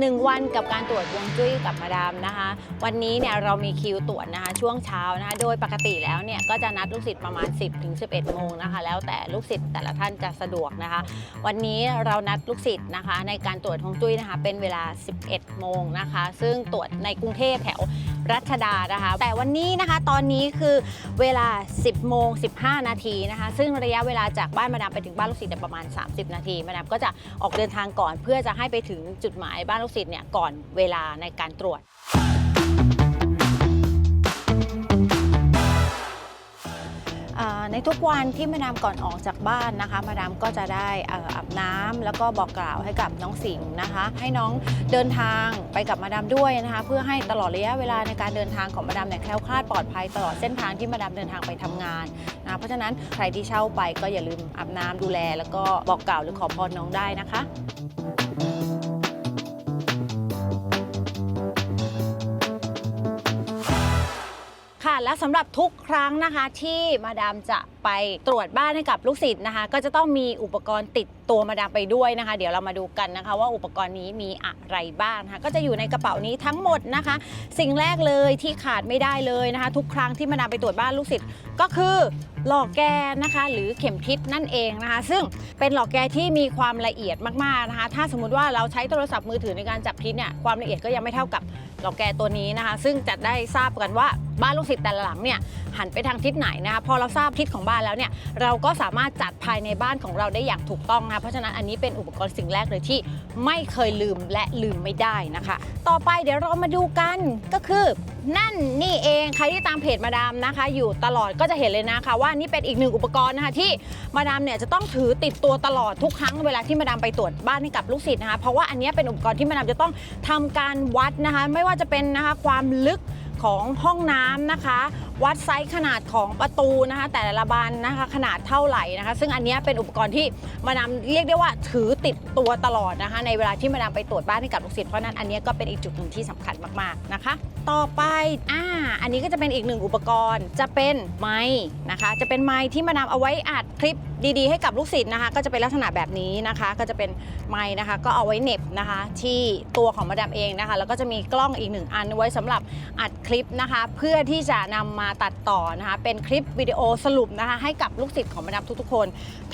หนึ่งวันกับการตรวจวงจุ้ยกับมาดามนะคะ วันนี้เนี่ยเรามีคิวตรวจนะคะ ช่วงเช้านะคะ โดยปกติแล้วเนี่ยก็จะนัดลูกศิษย์ประมาณ 10ถึง11 โมงนะคะ แล้วแต่ลูกศิษย์แต่ละท่านจะสะดวกนะคะ วันนี้เรานัดลูกศิษย์นะคะ ในการตรวจวงจุ้ยนะคะ เป็นเวลา 11 โมงนะคะ ซึ่งตรวจในกรุงเทพแถวรัชดานะคะ แต่วันนี้นะคะตอนนี้คือเวลา 10 โมง 15 นาทีนะคะ ซึ่งระยะเวลาจากบ้านมาดามไปถึงบ้านลูกศิษย์ประมาณ 30 นาทีมาดามก็จะออกเดินทางก่อนเพื่อจะให้ไปถึงจุดหมายบ้านลูกศิษย์เนี่ยก่อนเวลาในการตรวจ ในทุกวันที่มาดามก่อนออกจากบ้านนะคะ มาดามก็จะได้อาบน้ำแล้วก็บอกกล่าวให้กับน้องสิงห์นะคะ ให้น้องเดินทางไปกับมาดามด้วยนะคะ เพื่อให้ตลอดระยะเวลาในการเดินทางของมาดามเนี่ยแคล้วคลาดปลอดภัยตลอดเส้นทางที่มาดามเดินทางไปทำงานนะเพราะฉะนั้นใครที่เช่าไปก็อย่าลืมอาบน้ำดูแล แล้วก็บอกกล่าวหรือขอพรน้องได้นะคะ และสำหรับทุกครั้งนะคะที่มาดามจะไปตรวจบ้านให้กับลูกศิษย์นะคะ ก็จะต้องมีอุปกรณ์ติดตัวมาดามไปด้วยนะคะ เดี๋ยวเรามาดูกันนะคะ ว่าอุปกรณ์นี้มีอะไรบ้างนะคะก็จะอยู่ในกระเป๋านี้ทั้งหมดนะคะ สิ่งแรกเลยที่ขาดไม่ได้เลยนะคะ ทุกครั้งที่มาดามไปตรวจบ้านลูกศิษย์ก็คือหลอกแกนนะคะ หรือเข็มทิศนั่นเองนะคะ ซึ่งเป็นหลอกแกนที่มีความละเอียดมากๆนะคะ ถ้าสมมุติว่าเราใช้โทรศัพท์มือถือในการจับทิศเนี่ยความละเอียดก็ยังไม่เท่ากับหลอกแกตัวนี้นะคะ ซึ่งจะได้ทราบกันว่า บ้านลูกศิษย์แต่ละหลังเนี่ยหันไปทางทิศไหนนะคะพอเราทราบทิศของบ้านแล้วเนี่ยเราก็สามารถจัดภายในบ้านของเราได้อย่างถูกต้องนะคะเพราะฉะนั้นอันนี้เป็นอุปกรณ์สิ่งแรกเลยที่ไม่เคยลืมและลืมไม่ได้นะคะ ต่อไปเดี๋ยวเรามาดูกันก็คือ นั่นนี่เองใครที่ตามเพจมาดามนะคะ อยู่ตลอดก็จะเห็นเลยนะคะ ว่านี่เป็นอีกหนึ่งอุปกรณ์นะคะที่มาดามเนี่ยจะต้องถือติดตัวตลอดทุกครั้งเวลาที่มาดามไปตรวจบ้านให้กับลูกศิษย์นะคะเพราะว่าอันนี้เป็นอุปกรณ์ที่มาดามจะต้องทำการวัดนะคะ ไม่ว่าจะเป็นนะคะความลึก ของห้องน้ำนะคะ วัดไซส์ขนาดของประตูนะคะ แต่ละบานนะคะขนาดเท่าไหร่นะคะ ซึ่งอันนี้เป็นอุปกรณ์ที่มาดาเรียกได้ว่าถือติดตัวตลอดนะคะ ในเวลาที่มาดาไปตรวจบ้านให้กับลูกศิษย์เพราะนั้นอันนี้ก็เป็นอีกจุดหนึ่งที่สำคัญมากๆนะคะ ต่อไปอ่าอันนี้ก็จะเป็นอีกหนึ่งอุปกรณ์ จะเป็นไม้นะคะ จะเป็นไม้ที่มาดาเอาไว้อัดคลิปดีๆ ให้กับลูกศิษย์นะคะ ก็จะเป็นลักษณะแบบนี้นะคะ ก็จะเป็นไม้นะคะ ก็เอาไว้เน็บนะคะ ที่ตัวของมาดามเองนะคะ แล้วก็จะมีกล้องอีกหนึ่งอันไว้สำหรับอัดคลิปนะคะ เพื่อที่จะนำมาตัดต่อนะคะ เป็นคลิปวิดีโอสรุปนะคะ ให้กับลูกศิษย์ของมาดามทุกๆ คน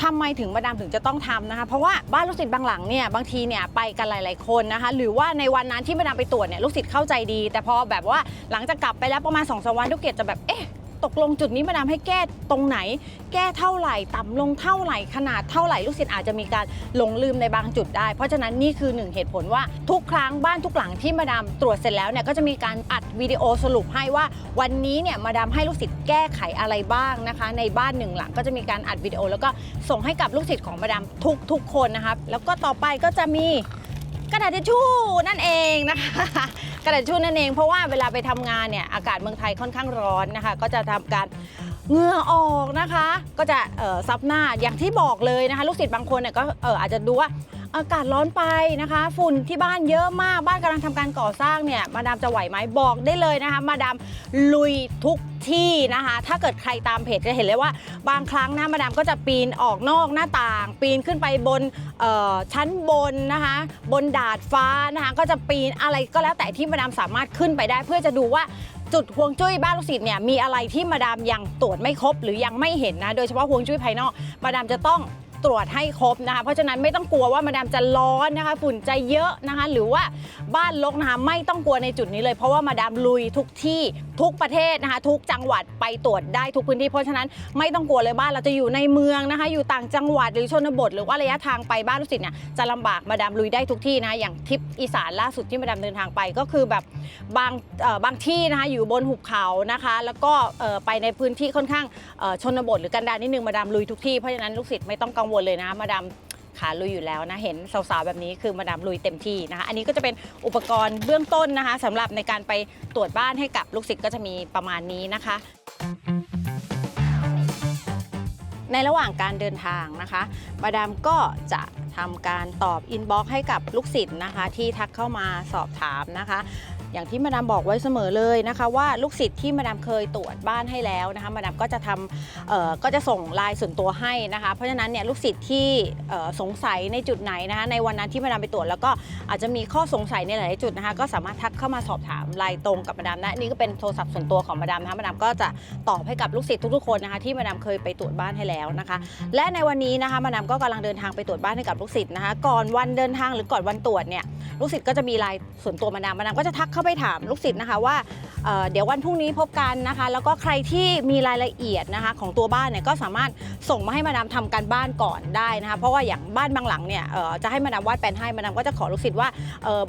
ทำไมถึงมาดามถึงจะต้องทำนะคะ เพราะว่าบ้านลูกศิษย์บางหลังเนี่ยบางทีเนี่ยไปกันหลาย ๆคนนะคะ หรือว่าในวันนั้นที่มาดามไปตรวจเนี่ยลูกศิษย์เข้าใจดี แต่พอแบบว่าหลังจากกลับไปแล้วประมาณ2อสวันทุกเกตจะแบบเอ๊ะตกลงจุดนี้มาดามให้แก้ตรงไหน แก้เท่าไหร่ ต่ำลงเท่าไหร่ขนาดเท่าไหร่ลูกศิษย์อาจจะมีการหลงลืมในบางจุดได้ เพราะฉะนั้นนี่คือหนึ่งเหตุผลว่าทุกครั้งบ้านทุกหลังที่มาดามตรวจเสร็จแล้วเนี่ยก็จะมีการอัดวิดีโอสรุปให้ว่า วันนี้เนี่ยมาดามให้ลูกศิษย์แก้ไขอะไรบ้างนะคะ ในบ้านหนึ่งหลังก็จะมีการอัดวิดีโอ แล้วก็ส่งให้กับลูกศิษย์ของมาดามทุกทุกๆคนนะคะแล้วก็ต่อไปก็จะมี กระดาษทิชชู่นั่นเองนะคะ กระดาษทิชชู่นั่นเองเพราะว่าเวลาไปทำงานเนี่ยอากาศเมืองไทยค่อนข้างร้อนนะคะ ก็จะทำการเหงื่อออกนะคะ ก็จะซับหน้าอย่างที่บอกเลยนะคะ ลูกศิษย์บางคนเนี่ยก็อาจจะดูว่า อากาศร้อนไปนะคะ ฝุ่นที่บ้านเยอะมากบ้านกำลังทำการก่อสร้างเนี่ยมาดามจะไหวไหมบอกได้เลยนะคะ มาดามลุยทุกที่นะคะ ถ้าเกิดใครตามเพจจะเห็นเลยว่า บางครั้งนะมาดามก็จะปีนออกนอกหน้าต่าง ปีนขึ้นไปบนชั้นบนนะคะ บนดาดฟ้านะคะก็จะปีนอะไรก็แล้วแต่ที่มาดามสามารถขึ้นไปได้ เพื่อจะดูว่าจุดห่วงจุ้ยบ้านลูกศิษย์เนี่ยมีอะไรที่มาดามยังตรวจไม่ครบหรือยังไม่เห็นนะ โดยเฉพาะห่วงจุ้ยภายนอก มาดามจะต้อง ตรวจให้ครบนะคะ เพราะฉะนั้นไม่ต้องกลัวว่ามาดามจะร้อนนะคะ ฝุ่นจะเยอะนะคะ หรือว่าบ้านรกนะคะไม่ต้องกลัวในจุดนี้เลย เพราะว่ามาดามลุยทุกที่ทุกประเทศนะคะ ทุกจังหวัดไปตรวจได้ทุกพื้นที่ เพราะฉะนั้นไม่ต้องกลัวเลยบ้านเราจะอยู่ในเมืองนะคะ อยู่ต่างจังหวัดหรือชนบท หรือว่าระยะทางไปบ้านลูกศิษย์เนี่ยจะลำบากมาดามลุยได้ทุกที่นะ อย่างทริปอีสานล่าสุดที่มาดามเดินทางไปก็คือแบบบางเออบางที่นะคะอยู่บนหุบเขานะคะ แล้วก็เออไปในพื้นที่ค่อนข้างเออชนบทหรือกันดารนิดนึงมาดามลุยทุกที่เพราะฉะนั้นลูกศิษย์ไม่ต้องกังวลเลยนะ มาดามขาลุยอยู่แล้วนะ เห็นสาวๆแบบนี้คือมาดามลุยเต็มที่นะคะ อันนี้ก็จะเป็นอุปกรณ์เบื้องต้นนะคะสำหรับในการไปตรวจบ้านให้กับลูกศิษย์ก็จะมีประมาณนี้นะคะ ในระหว่างการเดินทางนะคะ มาดามก็จะทำการตอบอินบ็อกซ์ให้กับลูกศิษย์นะคะ ที่ทักเข้ามาสอบถามนะคะ อย่างที่มาดามบอกไว้เสมอเลยนะคะว่าลูกศิษย์ที่มาดามเคยตรวจบ้านให้แล้วนะคะมาดามก็จะทำก็จะส่งลน์ส่วนตัวให้นะคะ เพราะฉะนั้นเนี่ยลูกศิษย์ที่สงสัยในจุดไหนนะคะในวันนั้นที่มาดามไปตรวจแล้วก็อาจจะมีข้อสงสัยในหลายจุดนะคะก็สามารถทักเข้ามาสอบถามลน์ตรงกับมาดามนะนี่ก็เป็นโทรศัพท์ส่วนตัวของมาดามนะคะมาดามก็จะตอบให้กับลูกศิษย์ทุกๆคนนะคะที่มาดามเคยไปตรวจบ้านให้แล้วนะคะ และในวันนี้นะคะมาดามก็กำลังเดินทางไปตรวจบ้านให้กับลูกศิษย์นะคะก่อนวันเดินทางหรือก่อนวันตรวจเนี่ยลูกศิษย์ก็จะมีลน์ส่วนตัวมาดามมาดามก็จะทักเข้าไปถามลูกศิษย์นะคะว่าเเดี๋ยววันพรุ่งนี้พบกันนะคะ แล้วก็ใครที่มีรายละเอียดนะคะ ของตัวบ้านเนี่ยก็สามารถส่งมาให้มาดามทำการบ้านก่อนได้นะคะ เพราะว่าอย่างบ้านบางหลังเนี่ยจะให้มาดามวาดแผนให้มาดามก็จะขอลูกศิษย์ว่า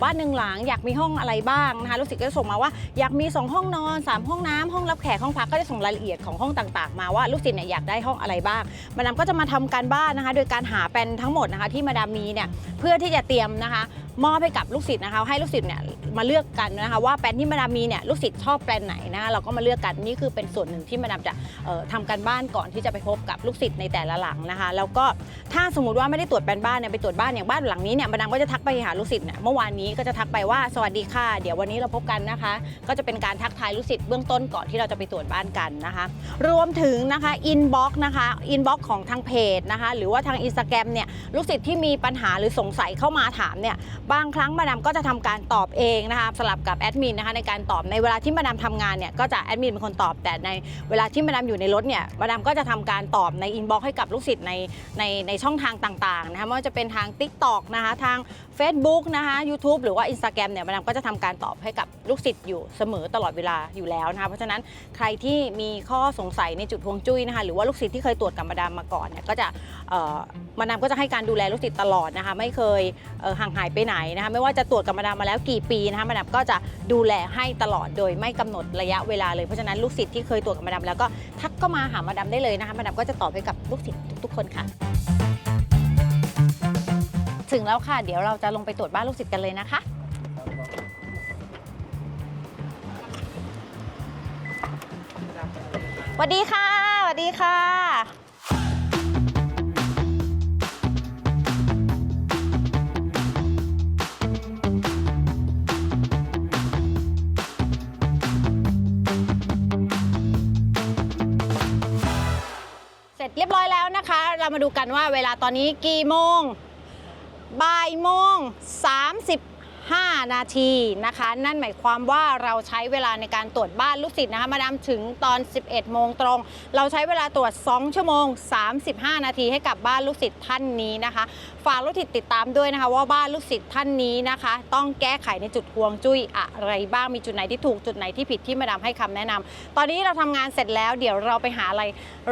บ้านหนึ่งหลังอยากมีห้องอะไรบ้างนะคะลูกศิษย์ก็จะส่งมาว่าอยากมีสองห้องนอนสามห้องน้ำห้องรับแขกห้องพักก็จะส่งรายละเอียดของห้องต่าง ๆ มาว่าลูกศิษย์เนี่ยอยากได้ห้องอะไรบ้าง มาดามก็จะมาทำการบ้านนะคะ โดยการหาแปลนทั้งหมดนะคะที่มาดามมีเนี่ยเพื่อที่จะเตรียมนะคะ มอบให้กับลูกศิษย์นะคะ ให้ลูกศิษย์เนี่ยมาเลือกกันนะคะ ว่าแปลนที่มาดามมีเนี่ยลูกศิษย์ชอบแปลนไหนนะคะเราก็มาเลือกกันนี่คือเป็นส่วนหนึ่งที่มาดามจะเอ่อทำการบ้านก่อนที่จะไปพบกับลูกศิษย์ในแต่ละหลังนะคะ แล้วก็ถ้าสมมติว่าไม่ได้ตรวจแปลนบ้านเนี่ยไปตรวจบ้านอย่างบ้านหลังนี้เนี่ยมาดามก็จะทักไปหาลูกศิษย์เนี่ยเมื่อวานนี้ก็จะทักไปว่าสวัสดีค่ะเดี๋ยววันนี้เราพบกันนะคะ ก็จะเป็นการทักทายลูกศิษย์เบื้องต้นก่อนที่เราจะไปตรวจบ้านกันนะคะ รวมถึงนะคะอินบ็อกนะคะอินบ็อกของทางเพจนะคะ หรือว่าทางอินสตาแกรมเนี่ยลูกศิษย์ที่มีปัญหาหรือสงสัยเข้ามาถามเนี่ยบางครั้งมาดามก็จะทำการตอบเองนะคะสลับกับแอดมินนะคะในการตอบในเวลาที่มาดามทำงานเนี่ยก็จะแอดมินเป็นคนตอบแต่ในเวลาที่มาดามอยู่ในรถเนี่ยมาดามก็จะทำการตอบในอินบ็อกให้กับลูกศิษย์ในในในช่องทางต่างๆนะคะไม่ว่าจะเป็นทาง Tik t o อกนะคะทาง Facebook นะคะ YouTube หรือว่า Instagram เนี่ยมาดามก็จะทำการตอบให้กับลูกศิษย์อยู่เสมอตลอดเวลาอยู่แล้วนะคะเพราะฉะนั้นใครที่มีข้อสงสัยในจุดฮวงจุ้ยนะคะหรือว่าลูกศิษย์ที่เคยตรวจกับมาดามมาก่อนเนี่ยก็จะมาดามก็จะให้การดูแลลูกศิษย์ตลอดนะคะไม่เคยห่างหายไปไหนนะคะไม่ว่าจะตรวจกับมาดามมาแล้วกี่ปีนะคะมาดามก็จะดูแลให้ตลอดโดยไม่กำหนดระยะเวลาเลยเพราะฉะนั้นลูกศิษย์ที่เคยตรวจกับมาดามแล้วก็ทักก็มาหามาดามได้เลยนะคะมาดามก็จะตอบให้กับลูกศิษย์ทุกๆคนค่ะ ถึงแล้วค่ะ เดี๋ยวเราจะลงไปตรวจบ้านลูกศิษย์กันเลยนะคะสวัสดีค่ะสวัสดีค่ะ เรียบร้อยแล้วนะคะ เรามาดูกันว่าเวลาตอนนี้กี่โมงบ่ายโมง35 นาทีนะคะ นั่นหมายความว่าเราใช้เวลาในการตรวจบ้านลูกศิษย์นะคะ มาดามถึงตอน 11 โมงตรง เราใช้เวลาตรวจ 2 ชั่วโมง 35 นาทีให้กับบ้านลูกศิษย์ท่านนี้นะคะ ฝากลูกศิษย์ติดตามด้วยนะคะ ว่าบ้านลูกศิษย์ท่านนี้นะคะ ต้องแก้ไขในจุดห่วงจุ้ยอะไรบ้างมีจุดไหนที่ถูกจุดไหนที่ผิดที่มาดามให้คำแนะนำตอนนี้เราทำงานเสร็จแล้ว เดี๋ยวเราไปหาอะไร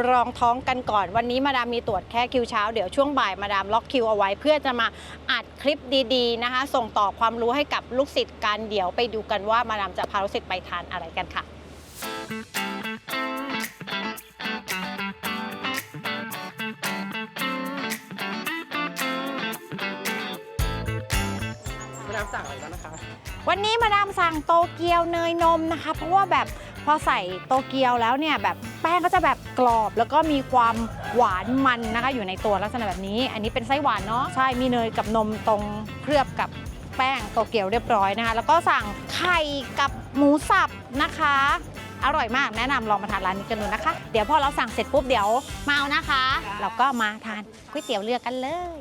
รองท้องกันก่อน วันนี้มาดามมีตรวจแค่คิวเช้าเดี๋ยวช่วงบ่ายมาดามล็อกคิวเอาไว้ เพื่อจะมาอัดคลิปดีๆนะคะ ส่งต่อความรู้ให้กับลูกศิษย์กันเดี๋ยวไปดูกันว่ามาดามจะพาลูกศิษย์ไปทานอะไรกันค่ะ ดามสั่งอะไรบ้างนะคะ วันนี้มาดามสั่งโตเกียวเนยนมนะคะ เพราะว่าแบบพอใส่โตเกียวแล้วเนี่ยแบบแป้งก็จะแบบกรอบ แล้วก็มีความหวานมันนะคะ อยู่ในตัวลักษณะแบบนี้ อันนี้เป็นไส้หวานเนาะใช่มีเนยกับนมตรงเคลือบกับแป้งโตเกียวเรียบร้อยนะคะ แล้วก็สั่งไข่กับหมูสับนะคะ อร่อยมากแนะนำลองมาทานร้านนี้กันดูนะคะ เดี๋ยวพอเราสั่งเสร็จปุ๊บเดี๋ยวมาเอานะคะ เราก็มาทานก๋วยเตี๋ยวเรือกันเลย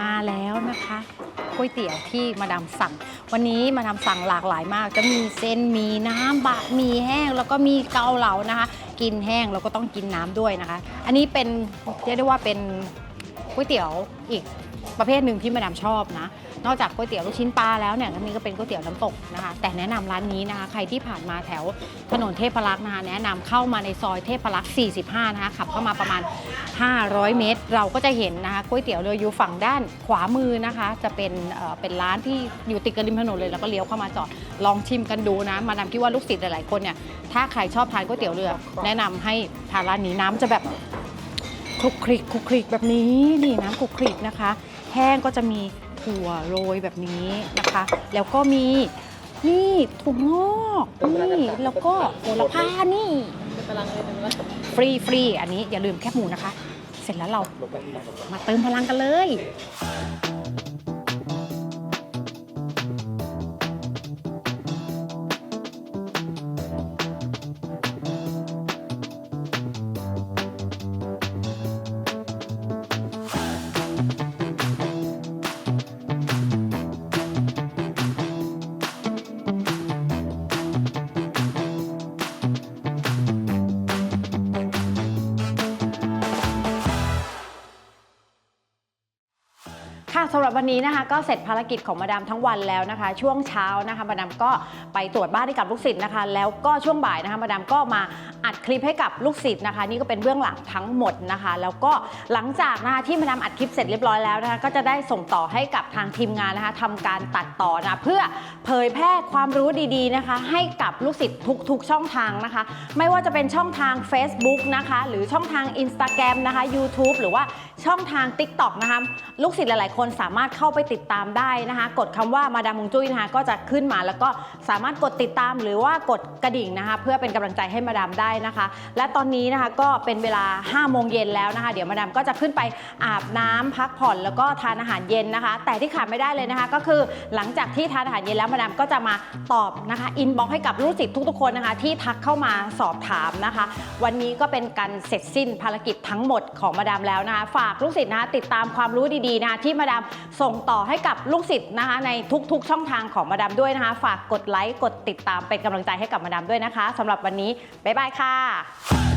มาแล้วนะคะก๋วยเตี๋ยวที่มาดามสั่ง วันนี้มาดามสั่งหลากหลายมาก จะมีเส้นมีน้ำบะมีแห้งแล้วก็มีเกาเหลานะคะ กินแห้งแล้วก็ต้องกินน้ำด้วยนะคะ อันนี้เป็นเรียกได้ว่าเป็นก๋วยเตี๋ยวอีก ประเภทหนึ่งที่มาดามชอบนะ นอกจากก๋วยเตี๋ยวลูกชิ้นปลาแล้วเนี่ยอันนี้ก็เป็นก๋วยเตี๋ยวน้ำตกนะคะ แต่แนะนำร้านนี้นะคะ ใครที่ผ่านมาแถวถนนเทพรักษ์นะคะแนะนำเข้ามาในซอยเทพรักษ์ 45 นะคะขับเข้ามาประมาณ 500 เมตร เราก็จะเห็นนะคะก๋วยเตี๋ยวเรืออยู่ฝั่งด้านขวามือนะคะ จะเป็นเอ่อเป็นร้านที่อยู่ติดกับริมถนนเลยแล้วก็เลี้ยวเข้ามาจอดลองชิมกันดูนะ มาดามคิดว่าลูกศิษย์หลายๆคนเนี่ยถ้าใครชอบทานก๋วยเตี๋ยวเรือ แนะนำให้ทานร้านนี้น้ำจะแบบคลุกคลิกคลุกคลิกแบบนี้นี่น้ำคลุกคลิกนะคะ แห้งก็จะมีถั่วโรยแบบนี้นะคะ แล้วก็มีนี่ถั่วงอกนี่แล้วก็โหระพานี่ฟรีฟรีอันนี้อย่าลืมแคบหมูนะคะ เสร็จแล้วเรามาเติมพลังกันเลย สำหรับวันนี้นะคะก็เสร็จภารกิจของมาดามทั้งวันแล้วนะคะ ช่วงเช้านะคะมาดามก็ไปตรวจบ้านให้กับลูกศิษย์นะคะ แล้วก็ช่วงบ่ายนะคะมาดามก็มา อัดคลิปให้กับลูกศิษย์นะคะ นี่ก็เป็นเบื้องหลังทั้งหมดนะคะ แล้วก็หลังจากนะคะที่มาดามอัดคลิปเสร็จเรียบร้อยแล้วนะคะก็จะได้ส่งต่อให้กับทางทีมงานนะคะทำการตัดต่อนะเพื่อเผยแพร่ความรู้ดีๆนะคะ ให้กับลูกศิษย์ทุกๆช่องทางนะคะ ไม่ว่าจะเป็นช่องทาง Facebook นะคะ หรือช่องทาง Instagram นะคะ YouTube หรือว่าช่องทาง TikTok นะคะลูกศิษย์หลายๆ คนสามารถเข้าไปติดตามได้นะคะ กดคำว่ามาดามฮงจุ้ยนะคะก็จะขึ้นมาแล้วก็สามารถกดติดตามหรือว่ากดกระดิ่งนะคะ เพื่อเป็นกำลังใจให้มาดามได้นะคะ และตอนนี้นะคะก็เป็นเวลา 5 โมงเย็นแล้วนะคะ เดี๋ยวมาดามก็จะขึ้นไปอาบน้ำพักผ่อนแล้วก็ทานอาหารเย็นนะคะ แต่ที่ขาดไม่ได้เลยนะคะ ก็คือหลังจากที่ทานอาหารเย็นแล้วมาดามก็จะมาตอบนะคะอินบ็อกให้กับลูกศิษย์ทุกๆคนนะคะ ที่ทักเข้ามาสอบถามนะคะ วันนี้ก็เป็นการเสร็จสิ้นภารกิจทั้งหมดของมาดามแล้วนะคะ ฝากลูกศิษย์นะคะติดตามความรู้ดีๆนะคะที่มาดามส่งต่อให้กับลูกศิษย์นะคะ ในทุกๆ ช่องทางของมาดามด้วยนะคะ ฝากกดไลค์กดติดตามเป็นกำลังใจให้กับมาดามด้วยนะคะสำหรับวันนี้บ๊ายบายค่ะค่ะ